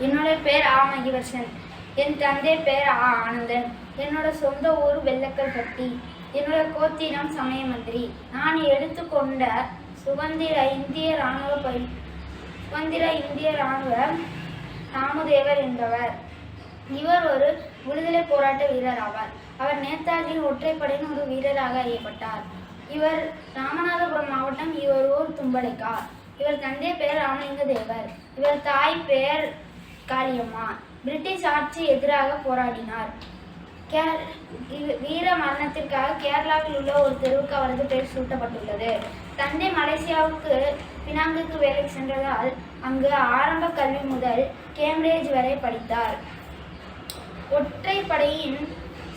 என்னோட பேர் ஆ. மகிவர்ஷன் என் தந்தை பேர் ஆ. ஆனந்தன். என்னோட சொந்த ஊர் வெள்ளக்கல்பட்டி. என்னோட கோத்திரம் சமய மந்திரி நான் எடுத்துக்கொண்ட சுதந்திர இந்திய இராணுவ பரி சுதந்திர இந்திய இராணுவ ராமதேவர் என்பவர். இவர் ஒரு விடுதலை போராட்ட வீரர் ஆவார். அவர் நேதாஜியின் ஒற்றைப்படையின் ஒரு வீரராக அறியப்பட்டார். இவர் ராமநாதபுரம் மாவட்டம் இவர் ஊர் தும்படைக்கார் இவர் தந்தை பெயர் ராமலிங்க தேவர் இவர் தாய் பெயர் காளியம்மா பிரிட்டிஷ் ஆட்சி எதிராக போராடினார். கே- வீர மரணத்திற்காக கேரளாவில் உள்ள ஒரு தெருவுக்கு அவரது பெயர் சூட்டப்பட்டுள்ளது. தந்தை மலேசியாவுக்கு பினாங்குக்கு வேலைக்கு சென்றதால் அங்கு ஆரம்ப கல்வி முதல் கேம்பிரிட்ஜ் வரை படித்தார். ஒற்றைப்படையின்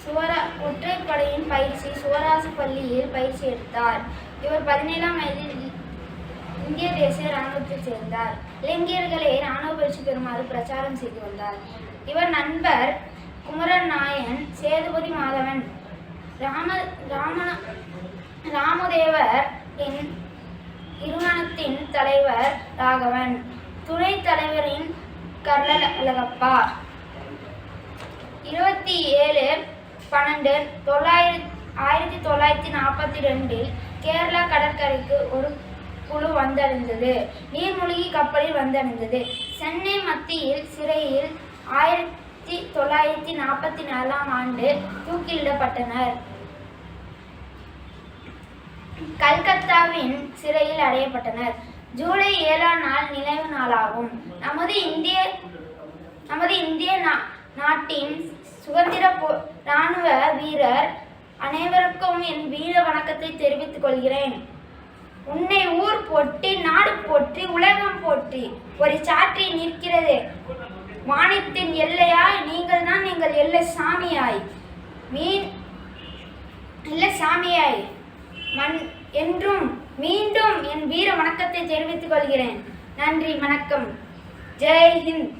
சுவரா ஒற்றைப்படையின் பயிற்சி சுவராசு பள்ளியில் பயிற்சி எடுத்தார். இவர் பதினேழாம் வயதில் இந்திய தேசிய இராணுவத்தில் சேர்ந்தார். இளைஞர்களை இராணுவ பயிற்சி பெறுமாறு பிரச்சாரம் செய்து வந்தார். இவர் நண்பர் குமரன் நாயன் சேதுபதி மாதவன் ராம ராம ராமதேவர் என் இருமணத்தின் தலைவர் ராகவன் துணைத் தலைவரின் கர்ணல் அழகப்பா. இருபத்தி ஏழு பன்னெண்டு தொள்ளாயிரத்தி ஆயிரத்தி தொள்ளாயிரத்தி நாற்பத்தி ரெண்டில் கேரளா கடற்கரைக்கு ஒரு குழு வந்தடைந்தது. நீர்மூழ்கி கப்பலில் வந்தடைந்தது. சென்னை மத்தியில் சிறையில் ஆயிரத்தி தொள்ளாயிரத்தி நாற்பத்தி நாலாம் ஆண்டு தூக்கிலிடப்பட்டனர். கல்கத்தாவின் சிறையில் அடையப்பட்டனர். ஜூலை ஏழாம் நாள் நினைவு நாளாகும். நமது இந்திய நமது இந்திய நா- நாட்டின் சுதந்திர ராணுவ வீரர் அனைவருக்கும் என் வீர வணக்கத்தை தெரிவித்துக் கொள்கிறேன். உன்னை போற்றி நாடு போற்றி உலகம் போற்றி. ஒரு சாற்றி நிற்கிறது. வானத்தின் எல்லையாய் நீங்கள் தான் எங்கள் எல்லை சாமியாய். மீன் இல்லை சாமியாய். மண் என்றும் மீண்டும் என் வீர வணக்கத்தை தெரிவித்துக் கொள்கிறேன். நன்றி வணக்கம். ஜெய் ஹிந்த்.